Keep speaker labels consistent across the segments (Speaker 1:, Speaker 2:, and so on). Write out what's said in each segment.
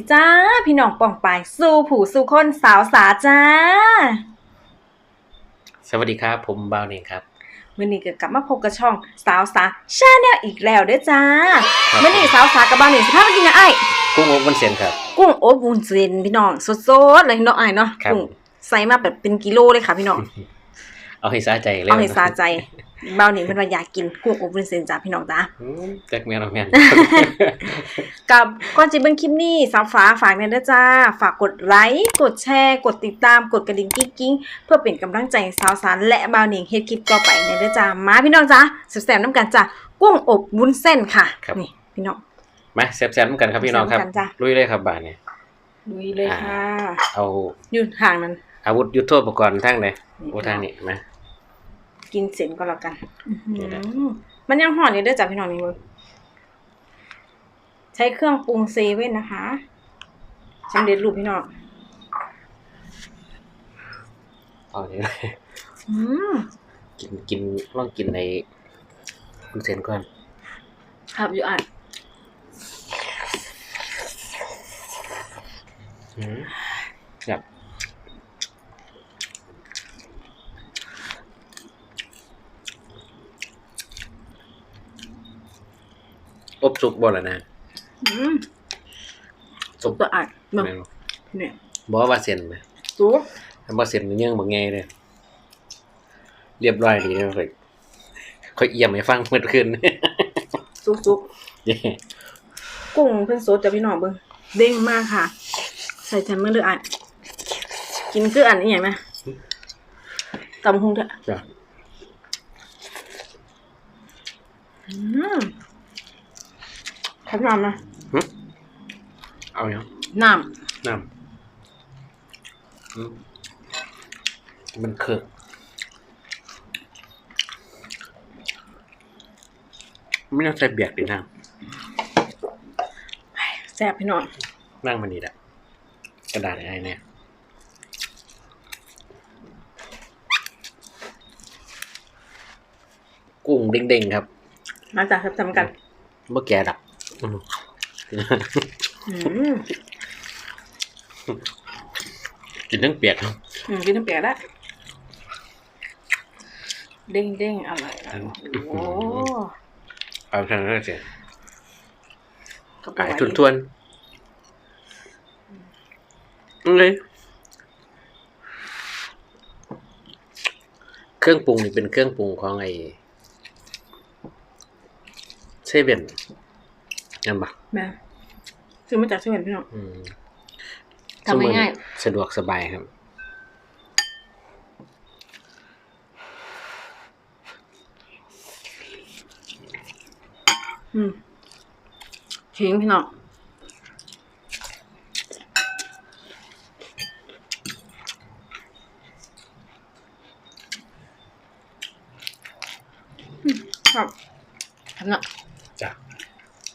Speaker 1: ดีจ้า พี่น้องป่องปายสู้ผู้สู้คนสาวสาจ้า
Speaker 2: สวัสดีครับ ผมบาวเองครับ
Speaker 1: มื่อนี้ก็กลับมาพบกับช่องสาวสาชาแนลอีกแล้วเด้อจ้า
Speaker 2: ครับ
Speaker 1: มื่อนี้สาวสากับบ้านนี่สิพาไปกินหยังไอ้าย
Speaker 2: กุ้งอบมันเซนครับ
Speaker 1: กุ้งอบวุ้นเส้นพี่น้องสดๆเลยเนาะไอ้ายเนาะ
Speaker 2: ครับ
Speaker 1: กุ้งใส่มาแบบเป็นกิโลเลยค่ะ พี่น้อง
Speaker 2: เอาให้สาใจเลย
Speaker 1: เอาให้สาใจ บ้าวนี่เพิ่นว่าอยากกินกุ้งอบวุ้นเส้นจ้าพี่น้องจ้า
Speaker 2: อืมแจ็คแมนเอาแมน
Speaker 1: กับก่อนจะเบิ่งคลิปนี้สาวฟ้าฝากเนี่ยเด้อจ้า ฝากกดไลค์กดแชร์ กดติดตามกดกระดิ่งกิ๊งกิ๊งเพื่อเป็นกำลังใจให้สาวสารและบ่าวหนิงเฮ็ดคลิปต่อไปเนี่ยเด้อจ้ามาพี่น้องจ้าแซ่บๆน้ำกันจ้ากุ้งอบวุ้นเส้นค่ะ
Speaker 2: ครับ
Speaker 1: นี่พี่น้อง
Speaker 2: มาแซ่บๆกันครับพี่น้องครับ
Speaker 1: แซ่บๆกันจ้ะ
Speaker 2: ลุยเลยครับบ้านเนี่ย
Speaker 1: ลุยเลยค่ะ
Speaker 2: เอา
Speaker 1: อยู่ห่างนั้น
Speaker 2: อาวุธยุทโธปกรณ์ทั้งไหนโอ้ทางนี้มา
Speaker 1: กินเสร็จก็แล้วกันอื้อหื
Speaker 2: นี่แหละ
Speaker 1: อมันยังห่อนอยู่เด้อจ้าพี่น้องนี่เว้ยใช้เครื่องปรุงเซเว่นนะคะสำเร็จรูปพี่น้อง
Speaker 2: เอาอย่างนี้เลย
Speaker 1: อืม
Speaker 2: กินกินลองกินในมันเซนก่อน
Speaker 1: ครับอยู่อ่าน
Speaker 2: อืมแบบ สุกบ่ล่ะนะ
Speaker 1: อืม
Speaker 2: สุก
Speaker 1: ตัวอ่านเนาะ
Speaker 2: แม่นบ่
Speaker 1: เนี่ย
Speaker 2: บ่ว่าเส้นไหม
Speaker 1: ซุป
Speaker 2: ถ้าบ่เส้นมันยังบ่ไงเลยเรียบร้อยดีนะค่อยค่อยเอี่ยมให้ฟังเมื่อคืน
Speaker 1: ซุปซุป
Speaker 2: เย้
Speaker 1: กุ้งเพิ่นสดจ้ะพี่น้องเบิ่งเด้งมากค่ะ ใส่แซมเมอร์เลยอ่านกินคืออันนี้อย่างนะตำฮุงเถอะ
Speaker 2: จ้ะ
Speaker 1: อืม ขันน้ำนะ
Speaker 2: เอาอย่าง
Speaker 1: น้
Speaker 2: น้ำอืมมันเคิกไม่ต้องใส่เบียกดินะำ
Speaker 1: แซ่บพี่น้อง
Speaker 2: นั่งมันนี่แหละกระดาษไอ้เนี่ยกุ้งเด้งๆครับ
Speaker 1: มาจากทำๆกัน
Speaker 2: เมื่อแก่ดับอืม
Speaker 1: อืม
Speaker 2: กินทั้งเปียกครับ
Speaker 1: อืมกินน้ำเปียกได้เด้งเด้งๆอร่อยนะโอ้
Speaker 2: เอาทางนั้นเสีย
Speaker 1: กระ
Speaker 2: ไก่
Speaker 1: ป๋อง
Speaker 2: ทุนทวนๆเลยเครื่องปรุงนี่เป็นเครื่องปรุงของไอ้เซเว่น นั่นปะ
Speaker 1: แม่ซื้อมาจากเซเว่นพี่น้อง
Speaker 2: อืม
Speaker 1: ทำง่าย
Speaker 2: สะดวกสบายครับ
Speaker 1: อืมขิงพี่น้องอืมครับทำเนาะ
Speaker 2: จ้ะ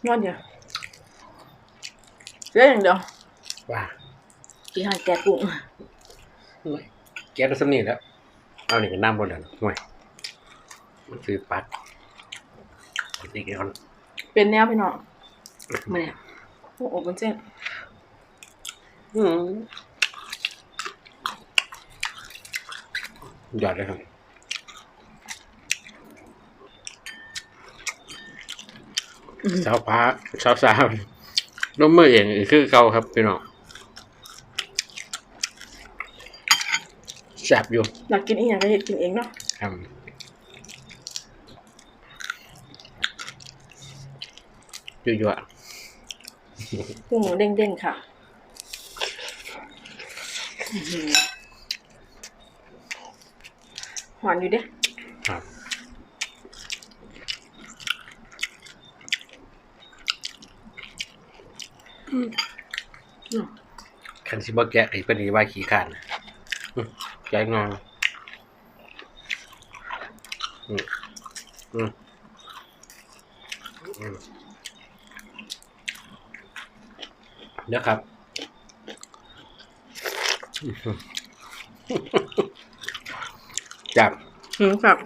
Speaker 1: ยอดเดียวเล่นอย่างเดียว
Speaker 2: ว่า
Speaker 1: กินอาหารแกะกุ้ง
Speaker 2: แกได้สำนีแล้ว เอาหนึ่งน้ำบนเดินห่วยมันคือปัดอีกแล้ว
Speaker 1: เป็นแนวพี่น้องมาเนี่ยโอ้โหเป็นเส้น
Speaker 2: อืมยอดเลยครับ สาวพ้าสาวสาวน้มมือเองคือเก่าครับพี่น้องแซ่บอยู่
Speaker 1: อยากกินอีกอย่างก็เห็ดกินเองเนาะ
Speaker 2: ครับยั่ว
Speaker 1: กุ้งเด้งๆค่ะอื้อหือหวานอยู่เด้
Speaker 2: ๆครับ คันซิบแกะไอ้เป็นอีว่าขี้ขานใจงอนอืมอืมอืมเดี๋ยครับจับ
Speaker 1: อืมครับ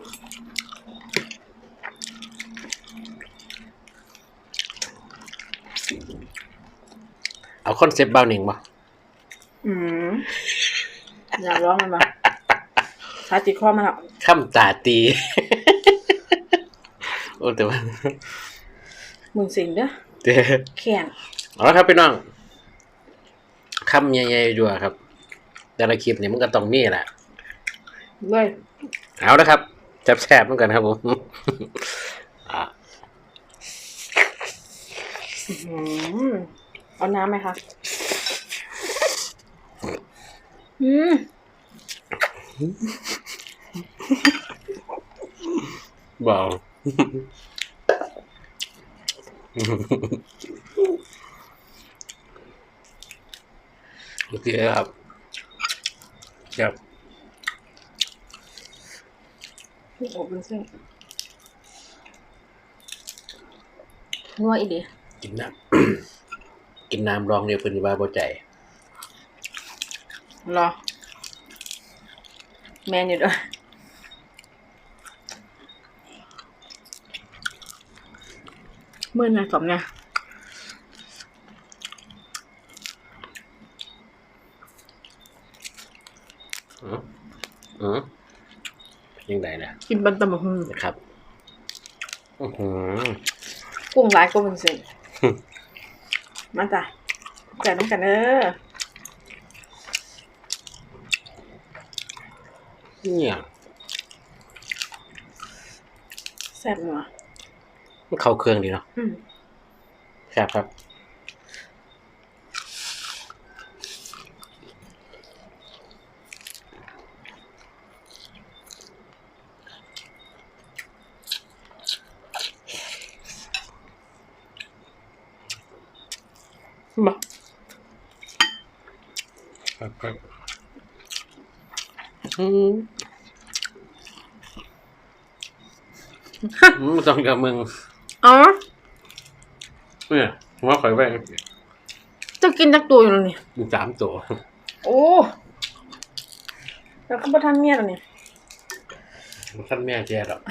Speaker 2: เอาคอนเซปต์เบาหนิงบ่
Speaker 1: อืมอยากร้องมันมาสายติดคอมาแล้ว
Speaker 2: ข้ามตาตี โอ้แต่ว่า
Speaker 1: มึงสิงเด้อ
Speaker 2: เด้อ
Speaker 1: แข็ง
Speaker 2: เอาละครับพี่น้องคำใหญ่ๆอยู่อะครับ แต่ละคลิปเนี่ยมันก็ต้องมีแหละ
Speaker 1: เลย
Speaker 2: เอาละครับแซ่บๆเหมือนกันครับผมอะ
Speaker 1: อืม เอาน้ำไหมคะอืม
Speaker 2: เบาโอเคครับครับ
Speaker 1: โอ้โหเป็นเส้นนัวอีดี
Speaker 2: กินน้ำ กินน้ำรองเดียวเป็นว่าบ่ใจ
Speaker 1: รอ แมนอยู่ด้วยเมื่อนะสมเนี่ย
Speaker 2: อืออือยังไงนะ
Speaker 1: กินบันตะมะฮุง
Speaker 2: นะครับ อือหือ
Speaker 1: กุ้งร้ายก็เป็นเส้น มาจ้ะแจกน้ำกันเด้อ
Speaker 2: เนี่ย
Speaker 1: แซ่บนัว
Speaker 2: มันเข้าเครื่องดีเนาะ
Speaker 1: อืม
Speaker 2: แซ่บครับ
Speaker 1: มา
Speaker 2: ครับครับอืมอืมต้องกับมึง
Speaker 1: อ๋อ
Speaker 2: เนี่ยว่าข่อยแว่ง
Speaker 1: จะกินจักตัวอยู่แล้วนี่
Speaker 2: มีสามตัว
Speaker 1: โอ้แล้วก็ประทานเมียแล้วนี่
Speaker 2: ท่านแม่แย่หรอก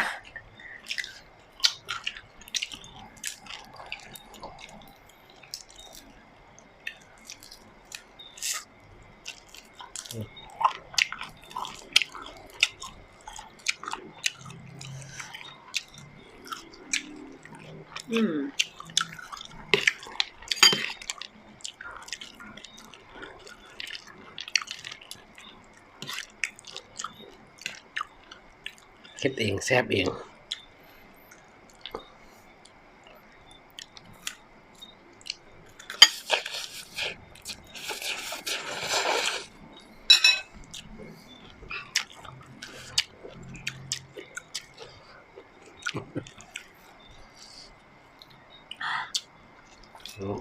Speaker 1: อืม
Speaker 2: คิดเองแซ่บเอง อืม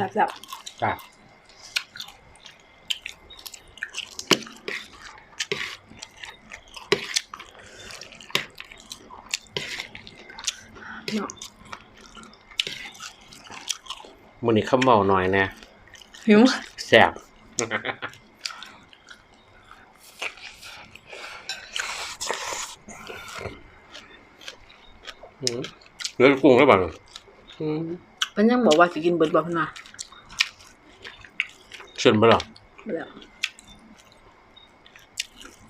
Speaker 1: จับจับ
Speaker 2: จับ
Speaker 1: เนาะ
Speaker 2: มันนี่ข้าวเมาหน่อยนะ
Speaker 1: หิว
Speaker 2: แซ่บอืมเหลือกุ้งแล้วบ้างอืม
Speaker 1: เพิ่นยังบอกว่าสิกินเบิดบ่เพิ่นว่า
Speaker 2: เชิญบ่ล่ะ
Speaker 1: ไปแล้ว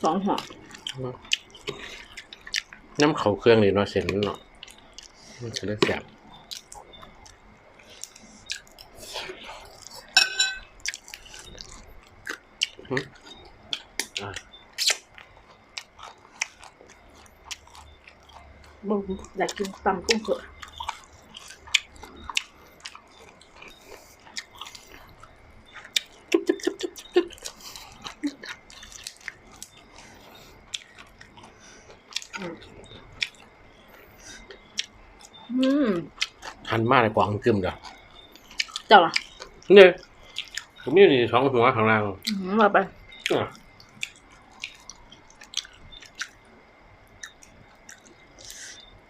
Speaker 1: สองห่อ
Speaker 2: น้ำเขาเครื่องนี่เนาะเส้นมันเนาะมันจะได้แซ่บหึอะ
Speaker 1: บ่อยากกินตำกุ้งเผือกอืม
Speaker 2: หัน มาในกวางกึมเด้อ
Speaker 1: เจ้าล่ะ
Speaker 2: เนี่ยผมมีอยู่นี่สองหัวข้างล่าง
Speaker 1: อืมมาไป
Speaker 2: อะ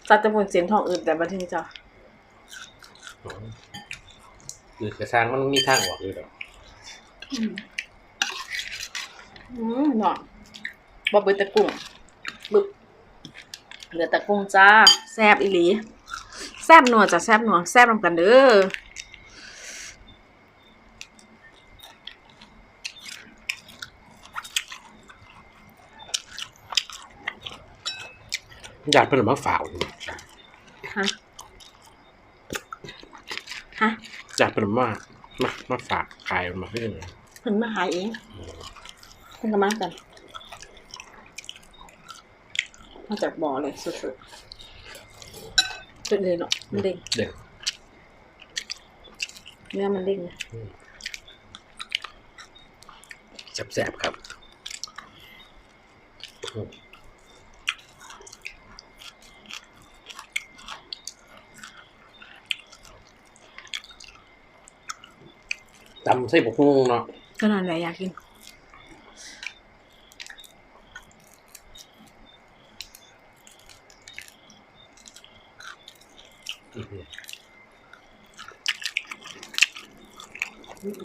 Speaker 1: ตัดจะบนเสียงทองอื่นแต่บัดนี้เจ้า
Speaker 2: หรือกระซังมันมีทางออกอยู่ดอก
Speaker 1: อืมเนาะบ่เบิดแตะกุ้งบึบเหลือแต่กุ้งจ้า แซ่บอีหลีแซ่บนัวจ้ะแซ่บนัวแซ่บนำกันเด้อ
Speaker 2: ญาติเพิ่นเอามาฝากอยู่
Speaker 1: ฮะฮะ
Speaker 2: ญาติเพิ่นเอามามามาฝากขายมาให้เลย
Speaker 1: เพิ่นมาขายเองเพิ่นก็มากันมาจากบ่อเลยสดๆ เป็นเลยเนาะมันเด้ง
Speaker 2: เด็ก
Speaker 1: เนื้อมันเด้งนะ
Speaker 2: แซ่บๆครับตำใส่บกฮุ่งเนาะ
Speaker 1: ก็นั่นแหละอยากกิน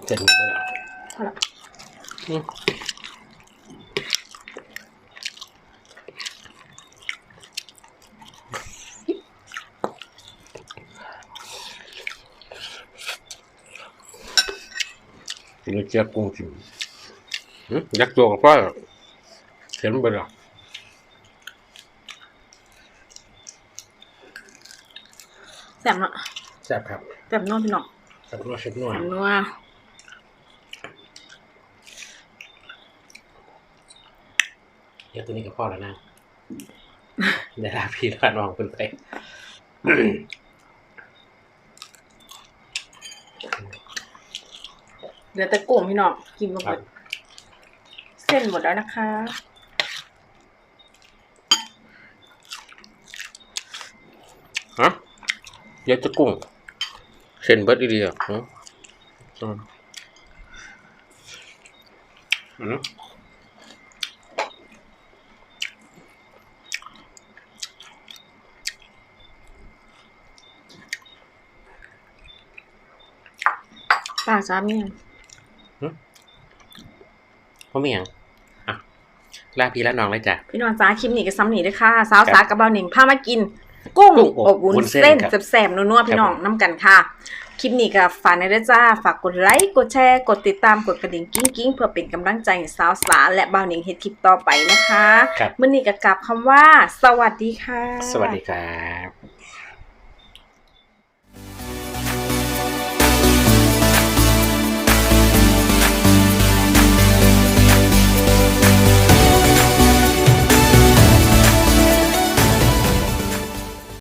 Speaker 2: เจ็ดหมดแล้ว
Speaker 1: เท่าไหร่
Speaker 2: อืมกินแล้วเจี๊ยบกุ้งจิ้มหึยักตัวกับพ่อเข็นไปแล้ว
Speaker 1: แซ่บเนาะ
Speaker 2: แซ่บครับ
Speaker 1: แซ่บนัวพี่น้อง
Speaker 2: แซ่บนัวเช็ดนัว
Speaker 1: แซ่บนัว
Speaker 2: ดี๋ยวตัวนี้กับพ่อแล้วนะเดี๋ยวลาพี่ลาน้องเพิ่นไป
Speaker 1: เหลือแต่กุ้งพี่น้องกินมาห
Speaker 2: ค
Speaker 1: ม
Speaker 2: รับ
Speaker 1: ดเส้นหมดแล้วนะคะ
Speaker 2: ฮะเดี๋ยวจะกุ้ง เส้นเบิดอีเดียฮะอืมอืม
Speaker 1: ปลาจ้าเมี่ยง
Speaker 2: เพราะไม่หยังอะลาพี่ลาน้องเลยจ้ะ
Speaker 1: พี่น้องจ้าคลิปนี้ก็ซ้ำนี่ด้วยค่ะ สาวสากับเบาหนิงพามากิน กุ้ง
Speaker 2: กุ้งอบ
Speaker 1: อบวุ้น
Speaker 2: วุ้นเส้น
Speaker 1: เส้น
Speaker 2: ครับ
Speaker 1: แซ่บๆนัวๆพี่น้อง
Speaker 2: ครับผม
Speaker 1: น้ำกันค่ะ คลิปนี้ก็ฝากในด้วยจ้า ฝากกดไลค์ กดแชร์ กดติดตาม กดกระดิ่งกิ้งกิ้งๆเพื่อเป็นกำลังใจให้สาวสาและเบาหนิงเฮ็ดคลิปต่อไปนะคะ
Speaker 2: ครับ
Speaker 1: มื่อนี้ก็กลับคำว่า สวัสดีค่ะ
Speaker 2: สวัสดีครับ